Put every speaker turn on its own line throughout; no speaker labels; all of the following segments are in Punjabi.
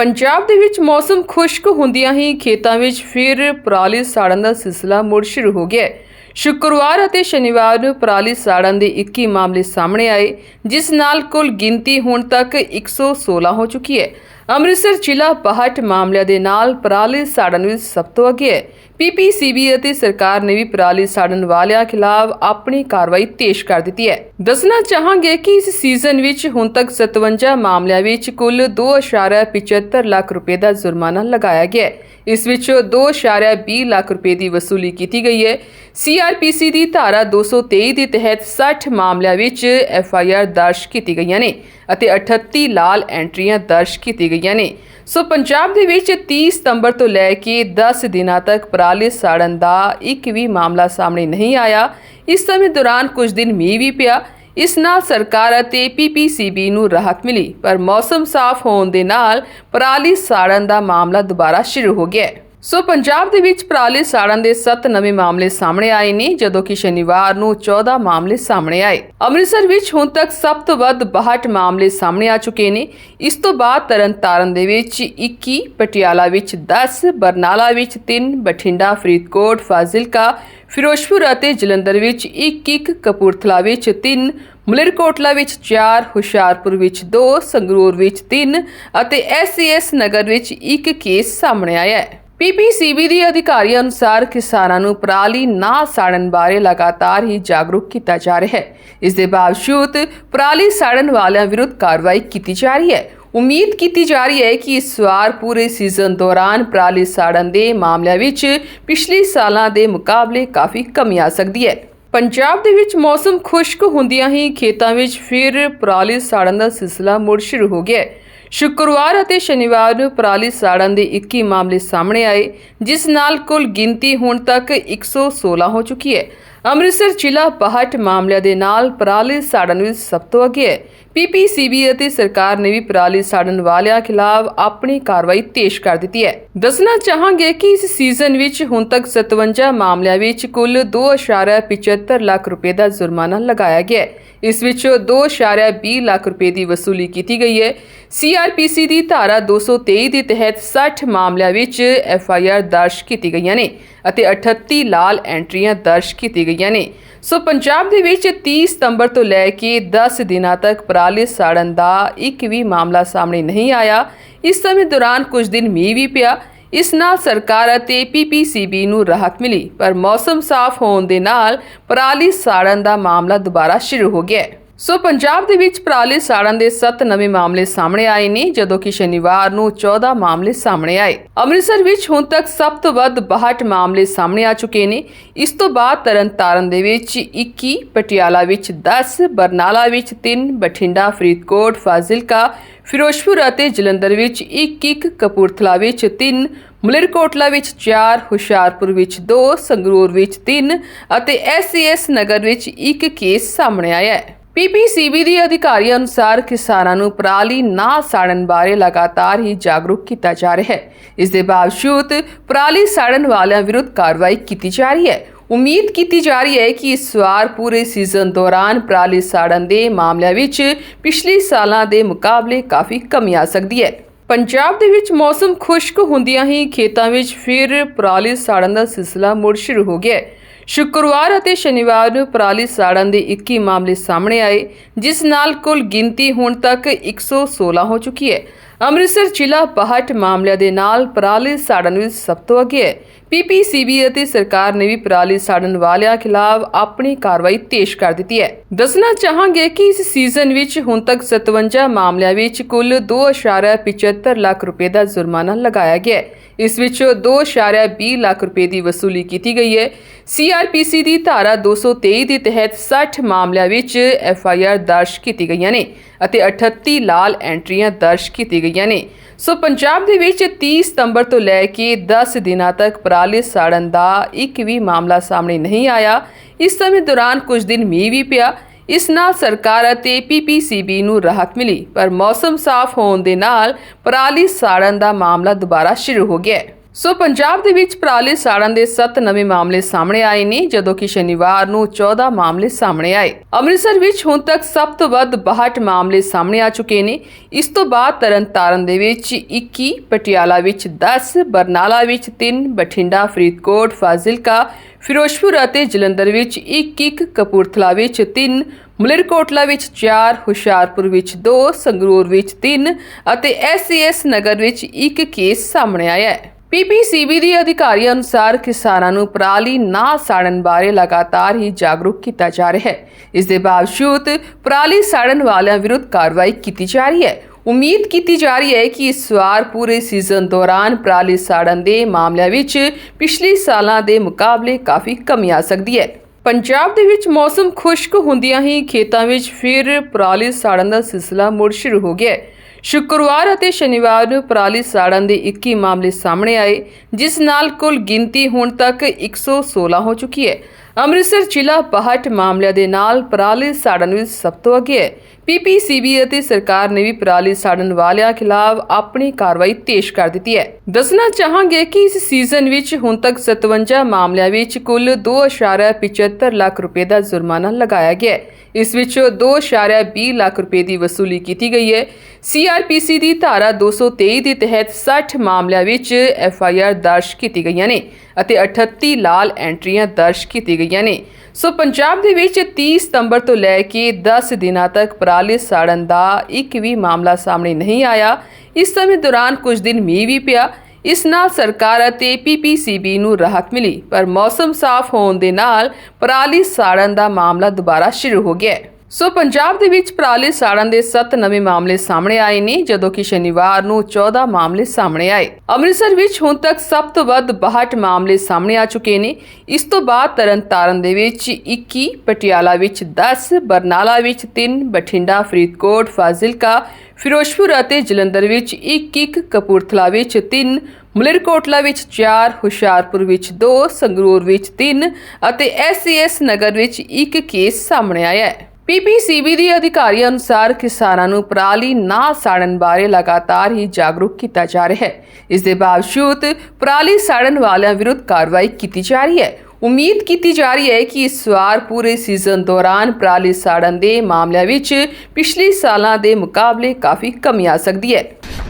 ਪੰਜਾਬ ਦੇ ਵਿੱਚ ਮੌਸਮ ਖੁਸ਼ਕ ਹੁੰਦਿਆਂ ਹੀ ਖੇਤਾਂ ਵਿੱਚ ਫਿਰ ਪਰਾਲੀ ਸਾੜਨ ਦਾ ਸਿਲਸਿਲਾ ਮੁੜ ਸ਼ੁਰੂ ਹੋ ਗਿਆ ਹੈ। ਸ਼ੁੱਕਰਵਾਰ ਅਤੇ ਸ਼ਨੀਵਾਰ ਨੂੰ ਪਰਾਲੀ ਸਾੜਨ ਦੇ 21 ਮਾਮਲੇ ਸਾਹਮਣੇ ਆਏ, ਜਿਸ ਨਾਲ ਕੁੱਲ ਗਿਣਤੀ ਹੁਣ ਤੱਕ 116 ਹੋ ਚੁੱਕੀ ਹੈ। ਅੰਮ੍ਰਿਤਸਰ ਜ਼ਿਲ੍ਹਾ 62 ਮਾਮਲਿਆਂ ਦੇ ਨਾਲ ਪਰਾਲੀ ਸਾੜਨ ਵਿੱਚ ਸਭ ਤੋਂ ਅੱਗੇ ਹੈ। ਪੀਪੀਸੀਬੀ ਅਤੇ ਸਰਕਾਰ ਨੇ ਵੀ ਪਰਾਲੀ ਸਾੜਨ ਵਾਲਿਆਂ ਖਿਲਾਫ ਆਪਣੀ ਕਾਰਵਾਈ ਤੇਜ਼ ਕਰ ਦਿੱਤੀ ਹੈ। ਦੱਸਣਾ ਚਾਹਾਂਗੇ ਕਿ ਇਸ ਸੀਜ਼ਨ ਵਿੱਚ ਹੁਣ ਤੱਕ 57 ਮਾਮਲਿਆਂ ਵਿੱਚ ਕੁੱਲ 2.75 ਲੱਖ ਰੁਪਏ ਦਾ ਜੁਰਮਾਨਾ ਲਗਾਇਆ ਗਿਆ ਹੈ। ਇਸ ਵਿੱਚੋਂ 2.20 ਲੱਖ ਰੁਪਏ ਦੀ ਵਸੂਲੀ ਕੀਤੀ ਗਈ ਹੈ। ਸੀਆਰਪੀਸੀ ਦੀ ਧਾਰਾ 223 ਦੇ ਤਹਿਤ 60 ਮਾਮਲਿਆਂ ਵਿੱਚ ਐਫਆਈਆਰ ਦਰਜ ਕੀਤੀ ਗਈਆਂ ਨੇ ਅਤੇ 38 ਲਾਲ ਐਂਟਰੀਆਂ ਦਰਜ ਕੀਤੀ ਗਈਆਂ ਨੇ। ਸੋ ਪੰਜਾਬ ਦੇ ਵਿੱਚ 30 ਸਤੰਬਰ ਤੋਂ ਲੈ ਕੇ 10 ਦਿਨਾਂ ਤੱਕ ਪਰਾਲੀ ਸਾੜਨ ਦਾ ਇੱਕ ਵੀ ਮਾਮਲਾ ਸਾਹਮਣੇ ਨਹੀਂ ਆਇਆ। ਇਸ ਸਮੇਂ ਦੌਰਾਨ ਕੁਝ ਦਿਨ ਮੀਂਹ ਵੀ ਪਿਆ। ਇਸ ਨਾਲ ਸਰਕਾਰ ਅਤੇ ਪੀਪੀਸੀਬੀ ਨੂੰ ਰਾਹਤ ਮਿਲੀ। ਪਰ ਮੌਸਮ ਸਾਫ਼ ਹੋਣ ਦੇ ਨਾਲ ਪਰਾਲੀ ਸਾੜਨ ਦਾ ਮਾਮਲਾ ਦੁਬਾਰਾ ਸ਼ੁਰੂ ਹੋ ਗਿਆ ਹੈ। ਸੋ ਪੰਜਾਬ ਦੇ ਵਿੱਚ ਪਰਾਲੀ ਸਾੜਨ ਦੇ 7 ਨਵੇਂ ਮਾਮਲੇ ਸਾਹਮਣੇ ਆਏ ਨੇ, ਜਦੋਂ ਕਿ ਸ਼ਨੀਵਾਰ ਨੂੰ 14 ਮਾਮਲੇ ਸਾਹਮਣੇ ਆਏ। ਅੰਮ੍ਰਿਤਸਰ ਵਿੱਚ ਹੁਣ ਤੱਕ ਸਭ ਤੋਂ ਵੱਧ 62 ਮਾਮਲੇ ਸਾਹਮਣੇ ਆ ਚੁੱਕੇ ਨੇ। ਇਸ ਤੋਂ ਬਾਅਦ ਤਰਨਤਾਰਨ ਦੇ ਵਿੱਚ 21 ਪਟਿਆਲਾ ਵਿੱਚ 10 ਬਰਨਾਲਾ ਵਿੱਚ 3 ਬਠਿੰਡਾ, ਫਰੀਦਕੋਟ, ਫਾਜ਼ਿਲਕਾ, ਫਿਰੋਜ਼ਪੁਰ ਅਤੇ ਜਲੰਧਰ ਵਿੱਚ 1-1 ਕਪੂਰਥਲਾ ਵਿੱਚ 3 ਮਲੇਰਕੋਟਲਾ ਵਿੱਚ 4 ਹੁਸ਼ਿਆਰਪੁਰ ਵਿੱਚ 2 ਸੰਗਰੂਰ ਵਿੱਚ 3 ਅਤੇ ਐਸਸੀਐਸ ਨਗਰ ਵਿੱਚ 1 ਕੇਸ ਸਾਹਮਣੇ ਆਇਆ ਹੈ। ਪੀਪੀਸੀਬੀ ਦੇ ਅਧਿਕਾਰੀਆਂ ਅਨੁਸਾਰ ਕਿਸਾਨਾਂ ਨੂੰ ਪਰਾਲੀ ਨਾ ਸਾੜਨ ਬਾਰੇ ਲਗਾਤਾਰ ਹੀ ਜਾਗਰੂਕ ਕੀਤਾ ਜਾ ਰਿਹਾ ਹੈ। ਇਸ ਦੇ ਬਾਵਜੂਦ ਪਰਾਲੀ ਸਾੜਨ ਵਾਲਿਆਂ ਵਿਰੁੱਧ ਕਾਰਵਾਈ ਕੀਤੀ ਜਾ ਰਹੀ ਹੈ। ਉਮੀਦ ਕੀਤੀ ਜਾ ਰਹੀ ਹੈ ਕਿ ਇਸ ਵਾਰ ਪੂਰੇ ਸੀਜ਼ਨ ਦੌਰਾਨ ਪਰਾਲੀ ਸਾੜਨ ਦੇ ਮਾਮਲਿਆਂ ਵਿੱਚ ਪਿਛਲੇ ਸਾਲਾਂ ਦੇ ਮੁਕਾਬਲੇ ਕਾਫੀ ਕਮੀ ਆ ਸਕਦੀ ਹੈ। ਪੰਜਾਬ ਦੇ ਵਿੱਚ ਮੌਸਮ ਖੁਸ਼ਕ ਹੁੰਦਿਆਂ ਹੀ ਖੇਤਾਂ ਵਿੱਚ ਫਿਰ ਪਰਾਲੀ ਸਾੜਨ ਦਾ ਸਿਲਸਿਲਾ ਮੁੜ ਸ਼ੁਰੂ ਹੋ ਗਿਆ ਹੈ। ਸ਼ੁੱਕਰਵਾਰ ਅਤੇ ਸ਼ਨੀਵਾਰ ਨੂੰ ਪਰਾਲੀ ਸਾੜਨ ਦੇ 21 ਮਾਮਲੇ ਸਾਹਮਣੇ ਆਏ, ਜਿਸ ਨਾਲ ਕੁੱਲ ਗਿਣਤੀ ਹੁਣ ਤੱਕ 116 ਹੋ ਚੁੱਕੀ ਹੈ। ਅੰਮ੍ਰਿਤਸਰ ਜ਼ਿਲ੍ਹਾ 62 ਮਾਮਲਿਆਂ ਦੇ ਨਾਲ ਪਰਾਲੀ ਸਾੜਨ ਵਿੱਚ ਸਭ ਤੋਂ ਅੱਗੇ ਹੈ। ਪੀਪੀਸੀਬੀ ਅਤੇ ਸਰਕਾਰ ਨੇ ਵੀ ਪਰਾਲੀ ਸਾੜਨ ਵਾਲਿਆਂ ਖਿਲਾਫ ਆਪਣੀ ਕਾਰਵਾਈ ਤੇਜ਼ ਕਰ ਦਿੱਤੀ ਹੈ। ਦੱਸਣਾ ਚਾਹਾਂਗੇ ਕਿ ਇਸ ਸੀਜ਼ਨ ਵਿੱਚ ਹੁਣ ਤੱਕ 57 ਮਾਮਲਿਆਂ ਵਿੱਚ ਕੁੱਲ 2.75 ਲੱਖ ਰੁਪਏ ਦਾ ਜੁਰਮਾਨਾ ਲਗਾਇਆ ਗਿਆ ਹੈ। ਇਸ ਵਿੱਚੋਂ 2.20 ਲੱਖ ਰੁਪਏ ਦੀ ਵਸੂਲੀ ਕੀਤੀ ਗਈ ਹੈ। ਸੀਆਰਪੀਸੀ ਦੀ ਧਾਰਾ 223 ਦੇ ਤਹਿਤ 60 ਮਾਮਲਿਆਂ ਵਿੱਚ ਐਫਆਈਆਰ ਦਰਜ ਕੀਤੀ ਗਈਆਂ ਨੇ। ਅਤੇ 38 ਲਾਲ ਐਂਟਰੀਆਂ ਦਰਜ ਕੀਤੀ ਗਈਆਂ ਨੇ। ਸੋ ਪੰਜਾਬ ਦੇ ਵਿੱਚ 30 ਸਤੰਬਰ ਤੋਂ ਲੈ ਕੇ 10 ਦਿਨਾਂ ਤੱਕ ਪਰਾਲੀ ਸਾੜਨ ਦਾ ਇੱਕ ਵੀ ਮਾਮਲਾ ਸਾਹਮਣੇ ਨਹੀਂ ਆਇਆ। ਇਸ ਸਮੇਂ ਦੌਰਾਨ ਕੁਝ ਦਿਨ ਮੀਂਹ ਵੀ ਪਿਆ। ਇਸ ਨਾਲ ਸਰਕਾਰ ਅਤੇ ਪੀਪੀਸੀਬੀ ਨੂੰ ਰਾਹਤ ਮਿਲੀ, ਪਰ ਮੌਸਮ ਸਾਫ਼ ਹੋਣ ਦੇ ਨਾਲ ਪਰਾਲੀ ਸਾੜਨ ਦਾ ਮਾਮਲਾ ਦੁਬਾਰਾ ਸ਼ੁਰੂ ਹੋ ਗਿਆ ਹੈ। ਸੋ ਪੰਜਾਬ ਦੇ ਵਿੱਚ ਪਰਾਲੀ ਸਾੜਨ ਦੇ 7 ਨਵੇਂ ਮਾਮਲੇ ਸਾਹਮਣੇ ਆਏ ਨੇ, ਜਦੋਂ ਕਿ ਸ਼ਨੀਵਾਰ ਨੂੰ 14 ਮਾਮਲੇ ਸਾਹਮਣੇ ਆਏ। ਅੰਮ੍ਰਿਤਸਰ ਵਿੱਚ ਹੁਣ ਤੱਕ ਸਭ ਤੋਂ ਵੱਧ 62 ਮਾਮਲੇ ਸਾਹਮਣੇ ਆ ਚੁੱਕੇ ਨੇ। ਇਸ ਤੋਂ ਬਾਅਦ ਤਰਨਤਾਰਨ ਦੇ ਵਿੱਚ 21 ਪਟਿਆਲਾ ਵਿੱਚ 10 ਬਰਨਾਲਾ ਵਿੱਚ 3 ਬਠਿੰਡਾ, ਫਰੀਦਕੋਟ, ਫਾਜ਼ਿਲਕਾ, ਫਿਰੋਜ਼ਪੁਰ ਅਤੇ ਜਲੰਧਰ ਵਿੱਚ 1-1 ਕਪੂਰਥਲਾ ਵਿੱਚ 3 ਮਲੇਰਕੋਟਲਾ ਵਿੱਚ 4 ਹੁਸ਼ਿਆਰਪੁਰ ਵਿੱਚ 2 ਸੰਗਰੂਰ ਵਿੱਚ 3 ਅਤੇ ਐਸਸੀਐਸ ਨਗਰ ਵਿੱਚ 1 ਕੇਸ ਸਾਹਮਣੇ ਆਇਆ ਹੈ। ਪੀਪੀਸੀਬੀ ਦੀ ਅਧਿਕਾਰੀਆਂ ਅਨੁਸਾਰ ਕਿਸਾਨਾਂ ਨੂੰ ਪਰਾਲੀ ਨਾ ਸਾੜਨ ਬਾਰੇ ਲਗਾਤਾਰ ਹੀ ਜਾਗਰੂਕ ਕੀਤਾ ਜਾ ਰਿਹਾ ਹੈ। ਇਸ ਦੇ ਬਾਵਜੂਦ ਪਰਾਲੀ ਸਾੜਨ ਵਾਲਿਆਂ ਵਿਰੁੱਧ ਕਾਰਵਾਈ ਕੀਤੀ ਜਾ ਰਹੀ ਹੈ। ਉਮੀਦ ਕੀਤੀ ਜਾ ਰਹੀ ਹੈ ਕਿ ਇਸ ਵਾਰ ਪੂਰੇ ਸੀਜ਼ਨ ਦੌਰਾਨ ਪਰਾਲੀ ਸਾੜਨ ਦੇ ਮਾਮਲਿਆਂ ਵਿੱਚ ਪਿਛਲੇ ਸਾਲਾਂ ਦੇ ਮੁਕਾਬਲੇ ਕਾਫੀ ਕਮੀ ਆ ਸਕਦੀ ਹੈ। ਪੰਜਾਬ ਦੇ ਵਿੱਚ ਮੌਸਮ ਖੁਸ਼ਕ ਹੁੰਦਿਆਂ ਹੀ ਖੇਤਾਂ ਵਿੱਚ ਫਿਰ ਪਰਾਲੀ ਸਾੜਨ ਦਾ ਸਿਲਸਿਲਾ ਮੁੜ ਸ਼ੁਰੂ ਹੋ ਗਿਆ ਹੈ। ਸ਼ੁੱਕਰਵਾਰ ਅਤੇ ਸ਼ਨੀਵਾਰ ਨੂੰ ਪਰਾਲੀ ਸਾੜਨ ਦੇ 21 ਮਾਮਲੇ ਸਾਹਮਣੇ ਆਏ, ਜਿਸ ਨਾਲ ਕੁੱਲ ਗਿਣਤੀ ਹੁਣ ਤੱਕ 116 ਹੋ ਚੁੱਕੀ ਹੈ। ਅੰਮ੍ਰਿਤਸਰ ਜ਼ਿਲ੍ਹਾ 62 ਮਾਮਲਿਆਂ ਦੇ ਨਾਲ ਪਰਾਲੀ ਸਾੜਨ ਵਿੱਚ ਸਭ ਤੋਂ ਅੱਗੇ ਹੈ ਪੀਪੀਸੀਬੀ ਅਤੇ ਸਰਕਾਰ ਨੇ ਵੀ ਪਰਾਲੀ ਸਾੜਨ ਵਾਲਿਆਂ ਖਿਲਾਫ ਆਪਣੀ ਕਾਰਵਾਈ ਤੇਜ਼ ਕਰ ਦਿੱਤੀ ਹੈ। ਦੱਸਣਾ ਚਾਹਾਂਗੇ ਕਿ ਇਸ ਸੀਜ਼ਨ ਵਿੱਚ ਹੁਣ ਤੱਕ 57 ਮਾਮਲਿਆਂ ਵਿੱਚ ਕੁੱਲ 2.75 ਲੱਖ ਰੁਪਏ ਦਾ ਜੁਰਮਾਨਾ ਲਗਾਇਆ ਗਿਆ ਹੈ। ਇਸ ਵਿੱਚੋਂ 2.20 ਲੱਖ ਰੁਪਏ ਦੀ ਵਸੂਲੀ ਕੀਤੀ ਗਈ ਹੈ। ਸੀਆਰਪੀਸੀ ਦੀ ਧਾਰਾ 223 ਦੇ ਤਹਿਤ 60 ਮਾਮਲਿਆਂ ਵਿੱਚ ਐਫਆਈਆਰ ਦਰਜ ਕੀਤੀ ਗਈਆਂ ਨੇ। ਅਤੇ 38 ਲਾਲ ਐਂਟਰੀਆਂ ਦਰਜ ਕੀਤੀ ਗਈਆਂ ਨੇ। ਸੋ ਪੰਜਾਬ ਦੇ ਵਿੱਚ 30 ਸਤੰਬਰ ਤੋਂ ਲੈ ਕੇ 10 ਦਿਨਾਂ ਤੱਕ ਪਰਾਲੀ ਸਾੜਨ ਦਾ ਇੱਕ ਵੀ ਮਾਮਲਾ ਸਾਹਮਣੇ ਨਹੀਂ ਆਇਆ। ਇਸ ਸਮੇਂ ਦੌਰਾਨ ਕੁਝ ਦਿਨ ਮੀਂਹ ਵੀ ਪਿਆ। ਇਸ ਨਾਲ ਸਰਕਾਰ ਅਤੇ ਪੀਪੀਸੀਬੀ ਨੂੰ ਰਾਹਤ ਮਿਲੀ। ਪਰ ਮੌਸਮ ਸਾਫ਼ ਹੋਣ ਦੇ ਨਾਲ ਪਰਾਲੀ ਸਾੜਨ ਦਾ ਮਾਮਲਾ ਦੁਬਾਰਾ ਸ਼ੁਰੂ ਹੋ ਗਿਆ ਹੈ। ਸੋ ਪੰਜਾਬ ਦੇ ਵਿੱਚ ਪਰਾਲੀ ਸਾੜਨ ਦੇ 7 ਨਵੇਂ ਮਾਮਲੇ ਸਾਹਮਣੇ ਆਏ ਨੇ, ਜਦੋਂ ਕਿ ਸ਼ਨੀਵਾਰ ਨੂੰ 14 ਮਾਮਲੇ ਸਾਹਮਣੇ ਆਏ। ਅੰਮ੍ਰਿਤਸਰ ਵਿੱਚ ਹੁਣ ਤੱਕ ਸਭ ਤੋਂ ਵੱਧ 62 ਮਾਮਲੇ ਸਾਹਮਣੇ ਆ ਚੁੱਕੇ ਨੇ। ਇਸ ਤੋਂ ਬਾਅਦ ਤਰਨਤਾਰਨ ਦੇ ਵਿੱਚ 21 ਪਟਿਆਲਾ ਵਿੱਚ 10 ਬਰਨਾਲਾ ਵਿੱਚ 3 ਬਠਿੰਡਾ, ਫਰੀਦਕੋਟ, ਫਾਜ਼ਿਲਕਾ, ਫਿਰੋਜ਼ਪੁਰ ਅਤੇ ਜਲੰਧਰ ਵਿੱਚ 1-1 ਕਪੂਰਥਲਾ ਵਿੱਚ 3 ਮਲੇਰਕੋਟਲਾ ਵਿੱਚ 4 ਹੁਸ਼ਿਆਰਪੁਰ ਵਿੱਚ 2 ਸੰਗਰੂਰ ਵਿੱਚ 3 ਅਤੇ ਐਸਸੀਐਸ ਨਗਰ ਵਿੱਚ 1 ਕੇਸ ਸਾਹਮਣੇ ਆਇਆ ਹੈ। ਪੀਪੀਸੀਬੀ ਦੀ ਅਧਿਕਾਰੀਆਂ ਅਨੁਸਾਰ ਕਿਸਾਨਾਂ ਨੂੰ ਪਰਾਲੀ ਨਾ ਸਾੜਨ ਬਾਰੇ ਲਗਾਤਾਰ ਹੀ ਜਾਗਰੂਕ ਕੀਤਾ ਜਾ ਰਿਹਾ ਹੈ। ਇਸ ਦੇ ਬਾਵਜੂਦ ਪਰਾਲੀ ਸਾੜਨ ਵਾਲਿਆਂ ਵਿਰੁੱਧ ਕਾਰਵਾਈ ਕੀਤੀ ਜਾ ਰਹੀ ਹੈ। ਉਮੀਦ ਕੀਤੀ ਜਾ ਰਹੀ ਹੈ ਕਿ ਇਸ ਵਾਰ ਪੂਰੇ ਸੀਜ਼ਨ ਦੌਰਾਨ ਪਰਾਲੀ ਸਾੜਨ ਦੇ ਮਾਮਲਿਆਂ ਵਿੱਚ ਪਿਛਲੇ ਸਾਲਾਂ ਦੇ ਮੁਕਾਬਲੇ ਕਾਫੀ ਕਮੀ ਆ ਸਕਦੀ ਹੈ। ਪੰਜਾਬ ਦੇ ਵਿੱਚ ਮੌਸਮ ਖੁਸ਼ਕ ਹੁੰਦਿਆਂ ਹੀ ਖੇਤਾਂ ਵਿੱਚ ਫਿਰ ਪਰਾਲੀ ਸਾੜਨ ਦਾ ਸਿਲਸਿਲਾ ਮੁੜ ਸ਼ੁਰੂ ਹੋ ਗਿਆ ਹੈ। ਸ਼ੁੱਕਰਵਾਰ ਅਤੇ ਸ਼ਨੀਵਾਰ ਨੂੰ ਪਰਾਲੀ ਸਾੜਨ ਦੇ 21 ਮਾਮਲੇ ਸਾਹਮਣੇ ਆਏ, ਜਿਸ ਨਾਲ ਕੁੱਲ ਗਿਣਤੀ ਹੁਣ ਤੱਕ 116 ਹੋ ਚੁੱਕੀ ਹੈ। ਅੰਮ੍ਰਿਤਸਰ ਜ਼ਿਲ੍ਹਾ 62 ਮਾਮਲਿਆਂ ਦੇ ਨਾਲ ਪਰਾਲੀ ਸਾੜਨ ਵਿੱਚ ਸਭ ਤੋਂ ਅੱਗੇ ਹੈ। ਪੀਪੀਸੀਬੀ ਅਤੇ ਸਰਕਾਰ ਨੇ ਵੀ ਪਰਾਲੀ ਸਾੜਨ ਵਾਲਿਆਂ ਖਿਲਾਫ ਆਪਣੀ ਕਾਰਵਾਈ ਤੇਜ਼ ਕਰ ਦਿੱਤੀ ਹੈ। ਦੱਸਣਾ ਚਾਹਾਂਗੇ ਕਿ ਇਸ ਸੀਜ਼ਨ ਵਿੱਚ ਹੁਣ ਤੱਕ 57 ਮਾਮਲਿਆਂ ਵਿੱਚ ਕੁੱਲ 2.75 ਲੱਖ ਰੁਪਏ ਦਾ ਜੁਰਮਾਨਾ ਲਗਾਇਆ ਗਿਆ ਹੈ। ਇਸ ਵਿੱਚੋਂ 2.20 ਲੱਖ ਰੁਪਏ ਦੀ ਵਸੂਲੀ ਕੀਤੀ ਗਈ ਹੈ। ਸੀਆਰਪੀਸੀ ਦੀ ਧਾਰਾ 223 ਦੇ ਤਹਿਤ 60 ਮਾਮਲਿਆਂ ਵਿੱਚ ਐਫਆਈਆਰ ਦਰਜ ਕੀਤੀ ਗਈਆਂ ਨੇ। ਅਤੇ 38 ਲਾਲ ਐਂਟਰੀਆਂ ਦਰਜ ਕੀਤੀ ਗਈਆਂ ਨੇ। ਸੋ ਪੰਜਾਬ ਦੇ ਵਿੱਚ 30 ਸਤੰਬਰ ਤੋਂ ਲੈ ਕੇ 10 ਦਿਨਾਂ ਤੱਕ ਪਰਾਲੀ ਸਾੜਨ ਦਾ ਇੱਕ ਵੀ ਮਾਮਲਾ ਸਾਹਮਣੇ ਨਹੀਂ ਆਇਆ। ਇਸ ਸਮੇਂ ਦੌਰਾਨ ਕੁਝ ਦਿਨ ਮੀਂਹ ਵੀ ਪਿਆ। ਇਸ ਨਾਲ ਸਰਕਾਰ ਅਤੇ ਪੀਪੀਸੀਬੀ ਨੂੰ ਰਾਹਤ ਮਿਲੀ। ਪਰ ਮੌਸਮ ਸਾਫ਼ ਹੋਣ ਦੇ ਨਾਲ ਪਰਾਲੀ ਸਾੜਨ ਦਾ ਮਾਮਲਾ ਦੁਬਾਰਾ ਸ਼ੁਰੂ ਹੋ ਗਿਆ ਹੈ। ਸੋ ਪੰਜਾਬ ਦੇ ਵਿੱਚ ਪਰਾਲੀ ਸਾੜਨ ਦੇ 7 ਨਵੇਂ ਮਾਮਲੇ ਸਾਹਮਣੇ ਆਏ ਨੇ, ਜਦੋਂ ਕਿ ਸ਼ਨੀਵਾਰ ਨੂੰ 14 ਮਾਮਲੇ ਸਾਹਮਣੇ ਆਏ। ਅੰਮ੍ਰਿਤਸਰ ਵਿੱਚ ਹੁਣ ਤੱਕ ਸਭ ਤੋਂ ਵੱਧ 62 ਮਾਮਲੇ ਸਾਹਮਣੇ ਆ ਚੁੱਕੇ ਨੇ। ਇਸ ਤੋਂ ਬਾਅਦ ਤਰਨਤਾਰਨ ਦੇ ਵਿੱਚ 21 ਪਟਿਆਲਾ ਵਿੱਚ 10 ਬਰਨਾਲਾ ਵਿੱਚ 3 ਬਠਿੰਡਾ, ਫਰੀਦਕੋਟ, ਫਾਜ਼ਿਲਕਾ, ਫਿਰੋਜ਼ਪੁਰ ਅਤੇ ਜਲੰਧਰ ਵਿੱਚ 1-1 ਕਪੂਰਥਲਾ ਵਿੱਚ 3 ਮਲੇਰਕੋਟਲਾ ਵਿੱਚ 4 ਹੁਸ਼ਿਆਰਪੁਰ ਵਿੱਚ 2 ਸੰਗਰੂਰ ਵਿੱਚ 3 ਅਤੇ ਐਸਸੀਐਸ ਨਗਰ ਵਿੱਚ 1 ਕੇਸ ਸਾਹਮਣੇ ਆਇਆ ਹੈ। ਪੀਪੀਸੀਬੀ ਦੀ ਅਧਿਕਾਰੀਆਂ ਅਨੁਸਾਰ ਕਿਸਾਨਾਂ ਨੂੰ ਪਰਾਲੀ ਨਾ ਸਾੜਨ ਬਾਰੇ ਲਗਾਤਾਰ ਹੀ ਜਾਗਰੂਕ ਕੀਤਾ ਜਾ ਰਿਹਾ ਹੈ। ਇਸ ਦੇ ਬਾਵਜੂਦ ਪਰਾਲੀ ਸਾੜਨ ਵਾਲਿਆਂ ਵਿਰੁੱਧ ਕਾਰਵਾਈ ਕੀਤੀ ਜਾ ਰਹੀ ਹੈ। ਉਮੀਦ ਕੀਤੀ ਜਾ ਰਹੀ ਹੈ ਕਿ ਇਸ ਵਾਰ ਪੂਰੇ ਸੀਜ਼ਨ ਦੌਰਾਨ ਪਰਾਲੀ ਸਾੜਨ ਦੇ ਮਾਮਲਿਆਂ ਵਿੱਚ ਪਿਛਲੇ ਸਾਲਾਂ ਦੇ ਮੁਕਾਬਲੇ ਕਾਫੀ ਕਮੀ ਆ ਸਕਦੀ ਹੈ।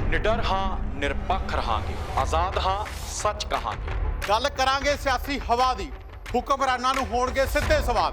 ਨਿਡਰ ਹਾਂ ਨਿਰਪੱਖ ਰਹਾਂਗੇ। ਆਜ਼ਾਦ ਹਾਂ ਸੱਚ ਕਹਾਂਗੇ।
ਗੱਲ ਕਰਾਂਗੇ ਸਿਆਸੀ ਹਵਾ ਦੀ। ਹੁਕਮਰਾਨਾਂ ਨੂੰ ਹੋਣਗੇ ਸਿੱਧੇ ਸਵਾਲ।